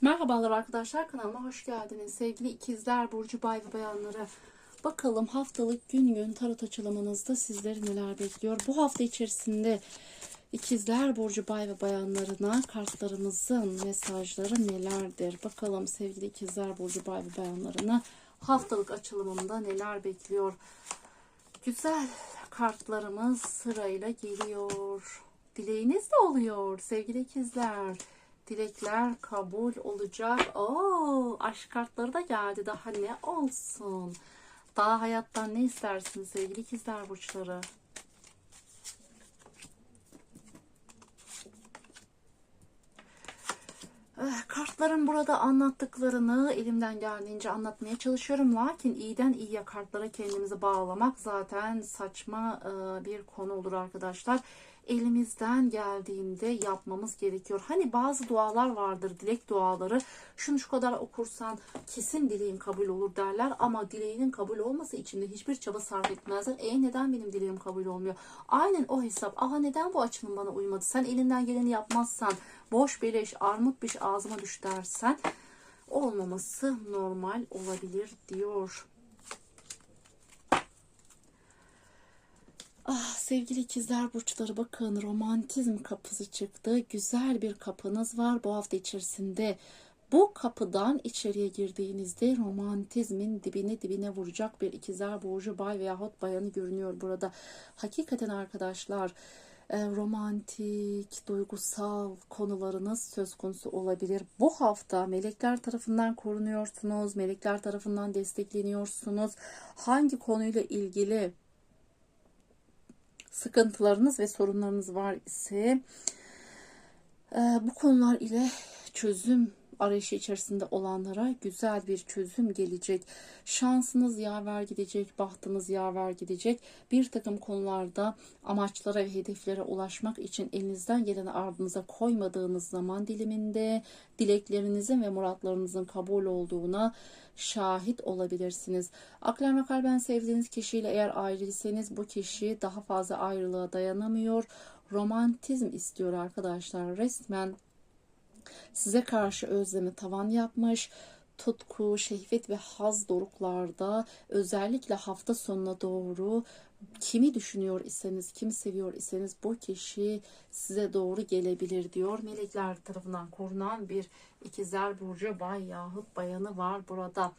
Merhabalar arkadaşlar kanalıma hoş geldiniz. Sevgili ikizler Burcu Bay ve Bayanları. Bakalım haftalık gün gün tarot açılımınızda sizleri neler bekliyor. Bu hafta içerisinde ikizler Burcu Bay ve Bayanlarına kartlarımızın mesajları nelerdir? Bakalım sevgili ikizler Burcu Bay ve Bayanlarına haftalık açılımında neler bekliyor? Güzel kartlarımız sırayla geliyor. Dileğiniz de oluyor sevgili ikizler. Dilekler kabul olacak. Oo, aşk kartları da geldi. Daha ne olsun? Daha hayattan ne istersiniz sevgili ikizler burçları? Eh, Kartların burada anlattıklarını elimden geldiğince anlatmaya çalışıyorum. Lakin iyiden iyiye kartlara kendimizi bağlamak zaten saçma e, bir konu olur arkadaşlar. Elimizden geldiğinde yapmamız gerekiyor. Hani bazı dualar vardır, dilek duaları. Şunu şu kadar okursan kesin dileğin kabul olur derler. Ama dileğinin kabul olması için de hiçbir çaba sarf etmezler. E neden benim dileğim kabul olmuyor? Aynen o hesap. Aha neden bu açılım bana uymadı? Sen elinden geleni yapmazsan boş beleş armut biş ağzıma düş dersen olmaması normal olabilir diyor. Ah sevgili ikizler burçları bakın romantizm kapısı çıktı. Güzel bir kapınız var bu hafta içerisinde. Bu kapıdan içeriye girdiğinizde romantizmin dibine dibine vuracak bir ikizler burcu bay veyahut bayanı görünüyor burada. Hakikaten arkadaşlar e, romantik, duygusal konularınız söz konusu olabilir. Bu hafta melekler tarafından korunuyorsunuz, melekler tarafından destekleniyorsunuz. Hangi konuyla ilgili sıkıntılarınız ve sorunlarınız var ise e, bu konular ile çözüm arayışı içerisinde olanlara güzel bir çözüm gelecek. Şansınız yaver gidecek, bahtınız yaver gidecek. Bir takım konularda amaçlara ve hedeflere ulaşmak için elinizden geleni ardınıza koymadığınız zaman diliminde dileklerinizin ve muratlarınızın kabul olduğuna şahit olabilirsiniz. Aklen ve kalben sevdiğiniz kişiyle eğer ayrıysanız bu kişi daha fazla ayrılığa dayanamıyor. Romantizm istiyor arkadaşlar. Resmen size karşı özlemi tavan yapmış. Tutku, şehvet ve haz doruklarda özellikle hafta sonuna doğru kimi düşünüyor iseniz, kimi seviyor iseniz bu kişi size doğru gelebilir diyor. Melekler tarafından korunan bir ikizler burcu bay yahut bayanı var burada.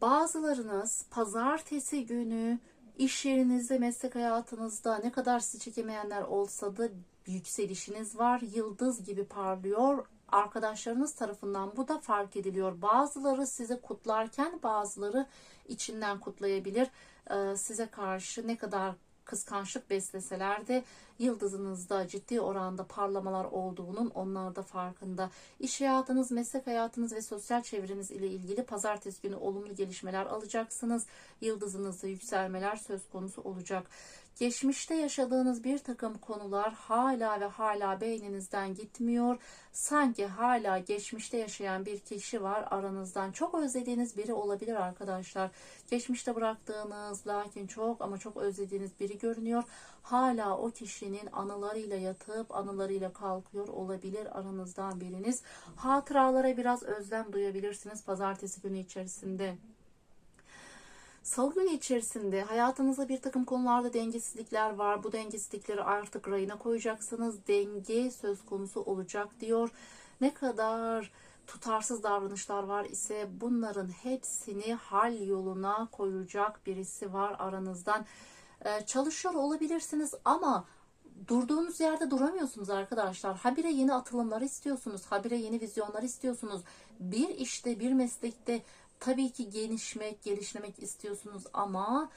Bazılarınız pazartesi günü iş yerinizde, meslek hayatınızda ne kadar sizi çekemeyenler olsa da yükselişiniz var. Yıldız gibi parlıyor. Arkadaşlarınız tarafından bu da fark ediliyor. Bazıları size kutlarken bazıları içinden kutlayabilir. Ee, size karşı ne kadar kıskançlık besleseler de yıldızınızda ciddi oranda parlamalar olduğunun onlar da farkında. İş hayatınız, meslek hayatınız ve sosyal çevreniz ile ilgili pazartesi günü olumlu gelişmeler alacaksınız. Yıldızınızda yükselmeler söz konusu olacak. Geçmişte yaşadığınız bir takım konular hala ve hala beyninizden gitmiyor. Sanki hala geçmişte yaşayan bir kişi var aranızdan. Çok özlediğiniz biri olabilir arkadaşlar. Geçmişte bıraktığınız lakin çok ama çok özlediğiniz biri görünüyor. Hala o kişinin anılarıyla yatıp anılarıyla kalkıyor olabilir aranızdan biriniz. Hatıralara biraz özlem duyabilirsiniz pazartesi günü içerisinde. Salı günü içerisinde hayatınızda bir takım konularda dengesizlikler var. Bu dengesizlikleri artık rayına koyacaksınız. Denge söz konusu olacak diyor. Ne kadar tutarsız davranışlar var ise bunların hepsini hal yoluna koyacak birisi var aranızdan. Ee, çalışıyor olabilirsiniz ama durduğunuz yerde duramıyorsunuz arkadaşlar. Habire yeni atılımlar istiyorsunuz. Habire yeni vizyonlar istiyorsunuz. Bir işte, bir meslekte tabii ki genişmek, geliştirmek istiyorsunuz ama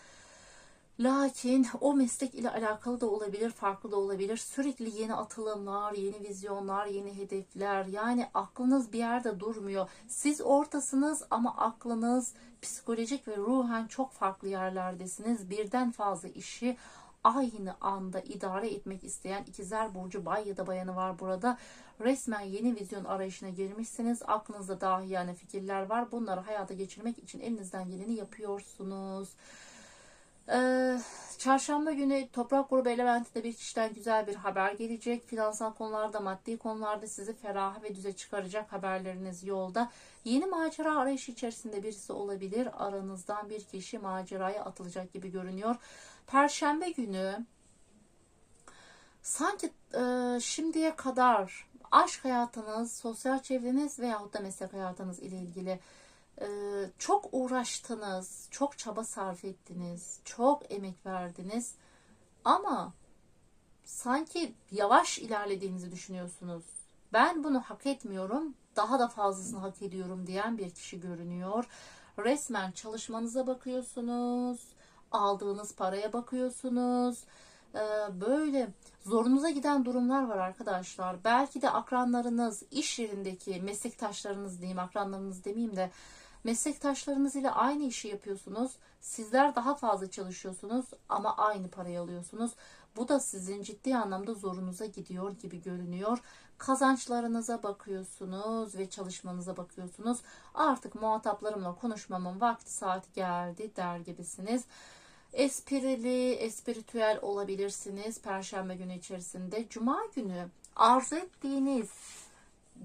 lakin o meslek ile alakalı da olabilir, farklı da olabilir. Sürekli yeni atılımlar, yeni vizyonlar, yeni hedefler. Yani aklınız bir yerde durmuyor. Siz ortasınız ama aklınız psikolojik ve ruhen çok farklı yerlerdesiniz. Birden fazla işi aynı anda idare etmek isteyen ikizler burcu bay ya da bayanı var burada. Resmen yeni vizyon arayışına girmişsiniz. Aklınızda dahi yani fikirler var. Bunları hayata geçirmek için elinizden geleni yapıyorsunuz. Ee, çarşamba günü toprak grubu elementinde bir kişiden güzel bir haber gelecek. Finansal konularda, maddi konularda sizi ferah ve düze çıkaracak haberleriniz yolda. Yeni macera arayışı içerisinde birisi olabilir. Aranızdan bir kişi maceraya atılacak gibi görünüyor. Perşembe günü sanki e, şimdiye kadar aşk hayatınız, sosyal çevreniz veyahut da meslek hayatınız ile ilgili e, çok uğraştınız, çok çaba sarf ettiniz, çok emek verdiniz ama sanki yavaş ilerlediğinizi düşünüyorsunuz. Ben bunu hak etmiyorum, daha da fazlasını hak ediyorum diyen bir kişi görünüyor. Resmen çalışmanıza bakıyorsunuz, aldığınız paraya bakıyorsunuz. Ee, böyle zorunuza giden durumlar var arkadaşlar. Belki de akranlarınız, iş yerindeki meslektaşlarınız diyeyim, akranlarınız demeyeyim de meslektaşlarınız ile aynı işi yapıyorsunuz. Sizler daha fazla çalışıyorsunuz ama aynı parayı alıyorsunuz. Bu da sizin ciddi anlamda zorunuza gidiyor gibi görünüyor. Kazançlarınıza bakıyorsunuz ve çalışmanıza bakıyorsunuz. Artık muhataplarımla konuşmamın vakti saati geldi der gibisiniz. Esprili, espiritüel olabilirsiniz Perşembe günü içerisinde. Cuma günü arzu ettiğiniz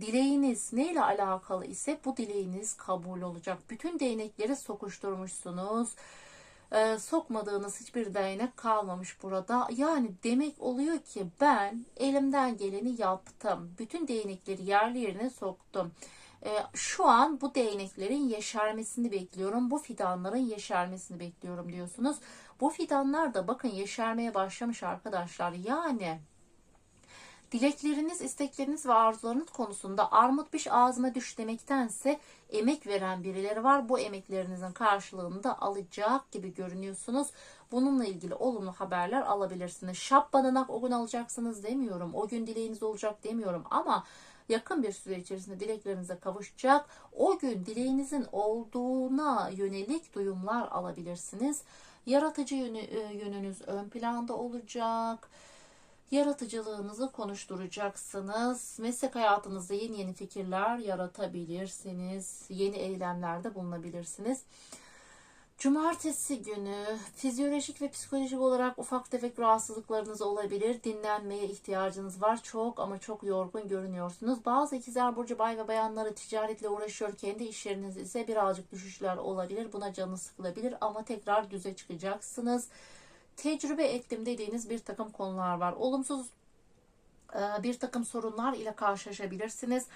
dileğiniz neyle alakalı ise bu dileğiniz kabul olacak. Bütün değnekleri sokuşturmuşsunuz. Ee, sokmadığınız hiçbir değnek kalmamış burada. Yani demek oluyor ki ben elimden geleni yaptım. Bütün değnekleri yerli yerine soktum. Ee, şu an bu değneklerin yeşermesini bekliyorum. Bu fidanların yeşermesini bekliyorum diyorsunuz. Bu fidanlar da bakın yeşermeye başlamış arkadaşlar. Yani dilekleriniz, istekleriniz ve arzularınız konusunda armut piş ağzıma düş demektense emek veren birileri var. Bu emeklerinizin karşılığını da alacak gibi görünüyorsunuz. Bununla ilgili olumlu haberler alabilirsiniz. Şap bananak o gün alacaksınız demiyorum. O gün dileğiniz olacak demiyorum ama yakın bir süre içerisinde dileklerinize kavuşacak. O gün dileğinizin olduğuna yönelik duyumlar alabilirsiniz. Yaratıcı e, yönünüz ön planda olacak. Yaratıcılığınızı konuşturacaksınız. Meslek hayatınızda yeni yeni fikirler yaratabilirsiniz. Yeni eylemlerde bulunabilirsiniz. Cumartesi günü fizyolojik ve psikolojik olarak ufak tefek rahatsızlıklarınız olabilir. Dinlenmeye ihtiyacınız var. Çok ama çok yorgun görünüyorsunuz. Bazı ikizler burcu bay ve bayanları ticaretle uğraşıyor. Kendi iş yeriniz ise birazcık düşüşler olabilir. Buna canı sıkılabilir ama tekrar düze çıkacaksınız. Tecrübe ettim dediğiniz bir takım konular var. Olumsuz e, bir takım sorunlar ile karşılaşabilirsiniz.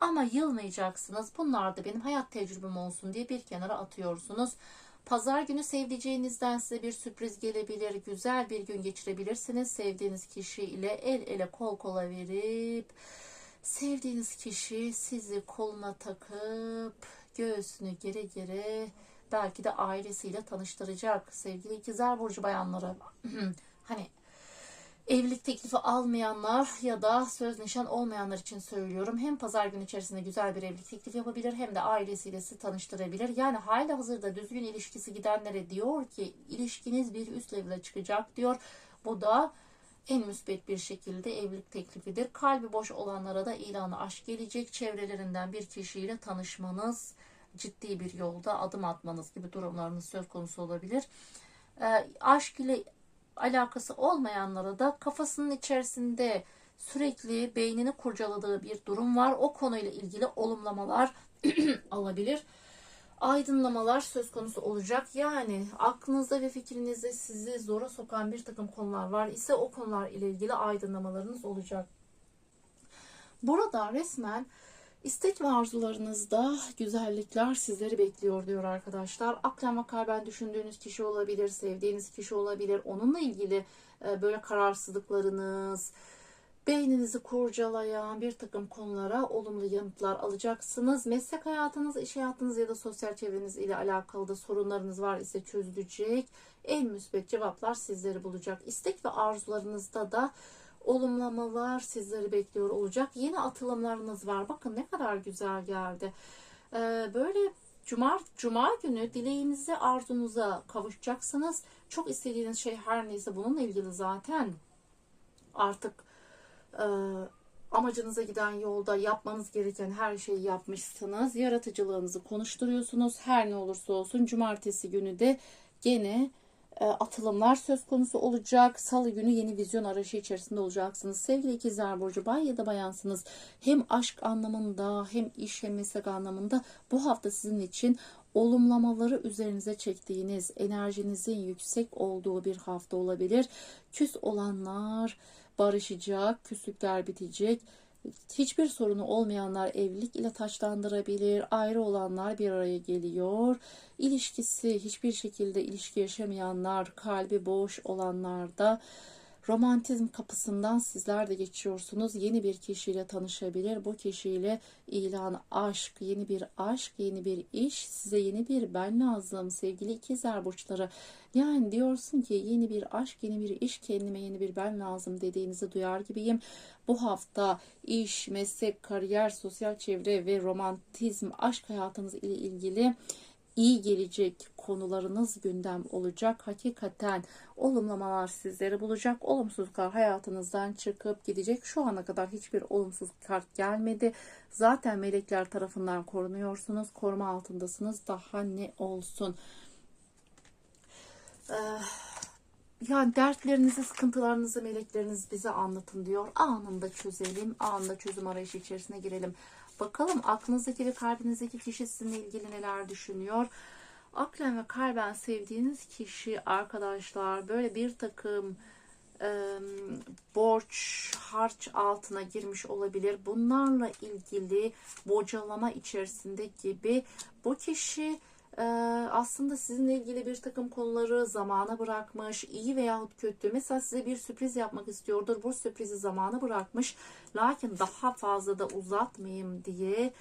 Ama yılmayacaksınız. Bunlar da benim hayat tecrübem olsun diye bir kenara atıyorsunuz. Pazar günü sevdiceğinizden size bir sürpriz gelebilir. Güzel bir gün geçirebilirsiniz. Sevdiğiniz kişi ile el ele kol kola verip sevdiğiniz kişi sizi koluna takıp göğsünü gere gere belki de ailesiyle tanıştıracak. Sevgili ikizler burcu bayanları hani Evlilik teklifi almayanlar ya da söz nişan olmayanlar için söylüyorum. Hem pazar günü içerisinde güzel bir evlilik teklifi yapabilir hem de ailesiyle sizi tanıştırabilir. Yani hala hazırda düzgün ilişkisi gidenlere diyor ki ilişkiniz bir üst level'e çıkacak diyor. Bu da en müsbet bir şekilde evlilik teklifidir. Kalbi boş olanlara da ilanı aşk gelecek. Çevrelerinden bir kişiyle tanışmanız, ciddi bir yolda adım atmanız gibi durumlarınız söz konusu olabilir. E, aşk ile alakası olmayanlara da kafasının içerisinde sürekli beynini kurcaladığı bir durum var. O konuyla ilgili olumlamalar alabilir. Aydınlamalar söz konusu olacak. Yani aklınızda ve fikrinizde sizi zora sokan bir takım konular var ise o konular ile ilgili aydınlamalarınız olacak. Burada resmen İstek ve arzularınızda güzellikler sizleri bekliyor diyor arkadaşlar. Aklen ve kalben düşündüğünüz kişi olabilir, sevdiğiniz kişi olabilir. Onunla ilgili e, böyle kararsızlıklarınız, beyninizi kurcalayan bir takım konulara olumlu yanıtlar alacaksınız. Meslek hayatınız, iş hayatınız ya da sosyal çevreniz ile alakalı da sorunlarınız var ise çözülecek. En müsbet cevaplar sizleri bulacak. İstek ve arzularınızda da olumlamalar sizleri bekliyor olacak. Yeni atılımlarınız var. Bakın ne kadar güzel geldi. Ee, böyle Cuma, Cuma günü dileğinize, arzunuza kavuşacaksınız. Çok istediğiniz şey her neyse bununla ilgili zaten artık e, amacınıza giden yolda yapmanız gereken her şeyi yapmışsınız. Yaratıcılığınızı konuşturuyorsunuz. Her ne olursa olsun cumartesi günü de gene atılımlar söz konusu olacak. Salı günü yeni vizyon arayışı içerisinde olacaksınız. Sevgili ikizler burcu bay ya da bayansınız. Hem aşk anlamında hem iş hem meslek anlamında bu hafta sizin için olumlamaları üzerinize çektiğiniz, enerjinizin yüksek olduğu bir hafta olabilir. Küs olanlar barışacak, küslükler bitecek. Hiçbir sorunu olmayanlar evlilik ile taçlandırabilir. Ayrı olanlar bir araya geliyor. İlişkisi hiçbir şekilde ilişki yaşamayanlar, kalbi boş olanlar da romantizm kapısından sizler de geçiyorsunuz. Yeni bir kişiyle tanışabilir. Bu kişiyle ilan aşk, yeni bir aşk, yeni bir iş, size yeni bir ben lazım sevgili ikizler burçları. Yani diyorsun ki yeni bir aşk, yeni bir iş, kendime yeni bir ben lazım dediğinizi duyar gibiyim. Bu hafta iş, meslek, kariyer, sosyal çevre ve romantizm, aşk hayatınız ile ilgili iyi gelecek konularınız gündem olacak. Hakikaten olumlamalar sizleri bulacak. Olumsuzluklar hayatınızdan çıkıp gidecek. Şu ana kadar hiçbir olumsuz kart gelmedi. Zaten melekler tarafından korunuyorsunuz. Koruma altındasınız. Daha ne olsun? Ee, yani dertlerinizi, sıkıntılarınızı melekleriniz bize anlatın diyor. Anında çözelim, anında çözüm arayışı içerisine girelim. Bakalım aklınızdaki ve kalbinizdeki kişi sizinle ilgili neler düşünüyor? Aklen ve kalben sevdiğiniz kişi arkadaşlar böyle bir takım e, borç, harç altına girmiş olabilir. Bunlarla ilgili bocalama içerisinde gibi bu kişi aslında sizinle ilgili bir takım konuları zamana bırakmış, iyi veyahut kötü. Mesela size bir sürpriz yapmak istiyordur. Bu sürprizi zamana bırakmış. Lakin daha fazla da uzatmayayım diye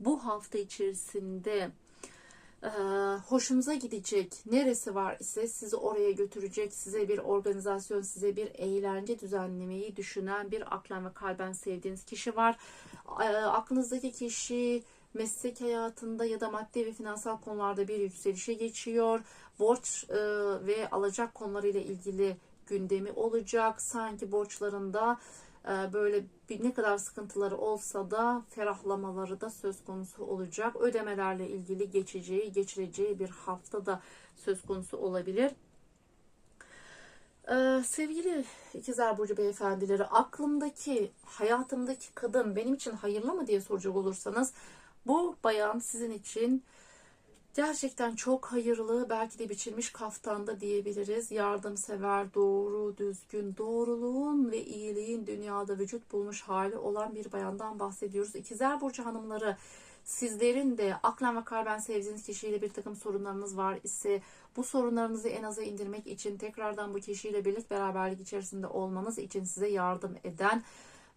bu hafta içerisinde e, hoşunuza gidecek neresi var ise sizi oraya götürecek size bir organizasyon size bir eğlence düzenlemeyi düşünen bir aklen ve kalben sevdiğiniz kişi var e, aklınızdaki kişi meslek hayatında ya da maddi ve finansal konularda bir yükselişe geçiyor borç e, ve alacak konularıyla ilgili gündemi olacak sanki borçlarında ee, böyle bir ne kadar sıkıntıları olsa da ferahlamaları da söz konusu olacak. Ödemelerle ilgili geçeceği, geçireceği bir hafta da söz konusu olabilir. Ee, sevgili ikizler burcu beyefendileri aklımdaki hayatımdaki kadın benim için hayırlı mı diye soracak olursanız bu bayan sizin için Gerçekten çok hayırlı, belki de biçilmiş kaftanda diyebiliriz. Yardımsever, doğru, düzgün, doğruluğun ve iyiliğin dünyada vücut bulmuş hali olan bir bayandan bahsediyoruz. İkizler Burcu hanımları sizlerin de aklen ve kalben sevdiğiniz kişiyle bir takım sorunlarınız var ise bu sorunlarınızı en aza indirmek için tekrardan bu kişiyle birlik beraberlik içerisinde olmanız için size yardım eden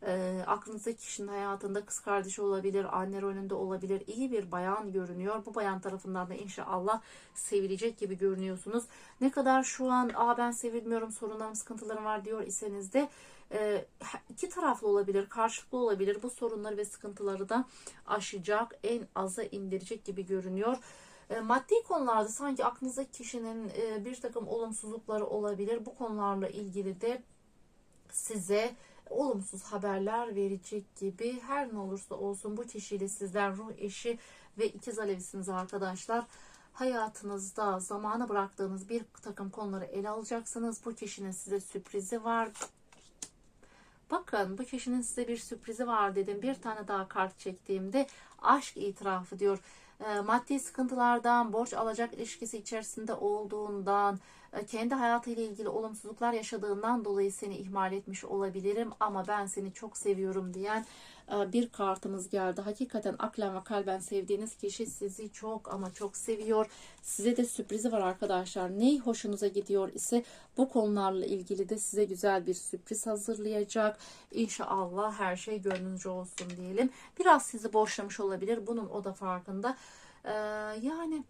e, aklınızdaki kişinin hayatında kız kardeşi olabilir, anne rolünde olabilir. iyi bir bayan görünüyor. Bu bayan tarafından da inşallah sevilecek gibi görünüyorsunuz. Ne kadar şu an Aa, ben sevilmiyorum, sorunlarım, sıkıntılarım var diyor iseniz de e, iki taraflı olabilir, karşılıklı olabilir. Bu sorunları ve sıkıntıları da aşacak, en aza indirecek gibi görünüyor. E, maddi konularda sanki aklınızdaki kişinin e, bir takım olumsuzlukları olabilir. Bu konularla ilgili de size olumsuz haberler verecek gibi her ne olursa olsun bu kişiyle sizler ruh eşi ve ikiz alevisiniz arkadaşlar. Hayatınızda zamana bıraktığınız bir takım konuları ele alacaksınız. Bu kişinin size sürprizi var. Bakın bu kişinin size bir sürprizi var dedim. Bir tane daha kart çektiğimde aşk itirafı diyor. E, maddi sıkıntılardan, borç alacak ilişkisi içerisinde olduğundan, e, kendi hayatıyla ilgili olumsuzluklar yaşadığından dolayı seni ihmal etmiş olabilirim ama ben seni çok seviyorum diyen bir kartımız geldi. Hakikaten aklen ve kalben sevdiğiniz kişi sizi çok ama çok seviyor. Size de sürprizi var arkadaşlar. Ney hoşunuza gidiyor ise bu konularla ilgili de size güzel bir sürpriz hazırlayacak. İnşallah her şey gönlünüzce olsun diyelim. Biraz sizi boşlamış olabilir. Bunun o da farkında. Ee, yani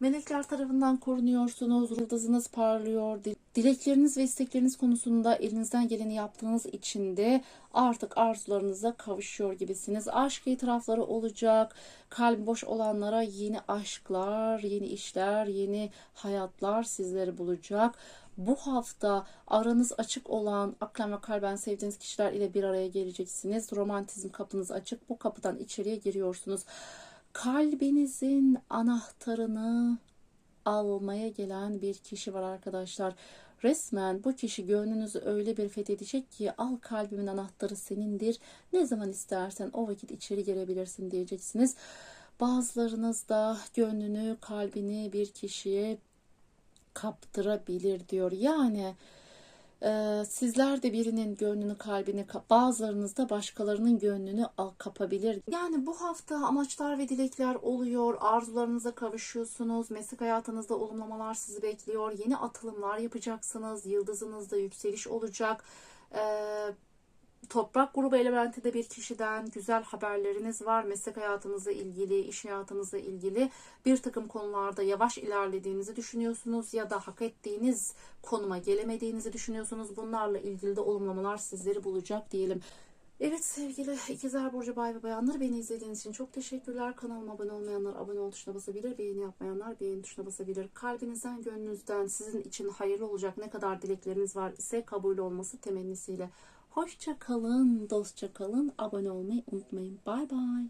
melekler tarafından korunuyorsunuz. Yıldızınız parlıyor. Dilekleriniz ve istekleriniz konusunda elinizden geleni yaptığınız için de artık arzularınıza kavuşuyor gibisiniz. Aşk itirafları olacak. Kalbi boş olanlara yeni aşklar, yeni işler, yeni hayatlar sizleri bulacak. Bu hafta aranız açık olan aklen ve kalben sevdiğiniz kişiler ile bir araya geleceksiniz. Romantizm kapınız açık. Bu kapıdan içeriye giriyorsunuz kalbinizin anahtarını almaya gelen bir kişi var arkadaşlar. Resmen bu kişi gönlünüzü öyle bir fethedecek ki al kalbimin anahtarı senindir. Ne zaman istersen o vakit içeri girebilirsin diyeceksiniz. Bazılarınız da gönlünü, kalbini bir kişiye kaptırabilir diyor. Yani sizler de birinin gönlünü, kalbini, bazılarınız da başkalarının gönlünü al- kapabilir. Yani bu hafta amaçlar ve dilekler oluyor. Arzularınıza kavuşuyorsunuz. Meslek hayatınızda olumlamalar sizi bekliyor. Yeni atılımlar yapacaksınız. Yıldızınızda yükseliş olacak. Ee, Toprak grubu elementinde bir kişiden güzel haberleriniz var. Meslek hayatınızla ilgili, iş hayatınızla ilgili bir takım konularda yavaş ilerlediğinizi düşünüyorsunuz ya da hak ettiğiniz konuma gelemediğinizi düşünüyorsunuz. Bunlarla ilgili de olumlamalar sizleri bulacak diyelim. Evet sevgili ikizler burcu bay ve bayanlar beni izlediğiniz için çok teşekkürler. Kanalıma abone olmayanlar abone ol tuşuna basabilir. Beğeni yapmayanlar beğeni tuşuna basabilir. Kalbinizden gönlünüzden sizin için hayırlı olacak ne kadar dilekleriniz var ise kabul olması temennisiyle. Hoşça kalın, dostça kalın. Abone olmayı unutmayın. Bay bay.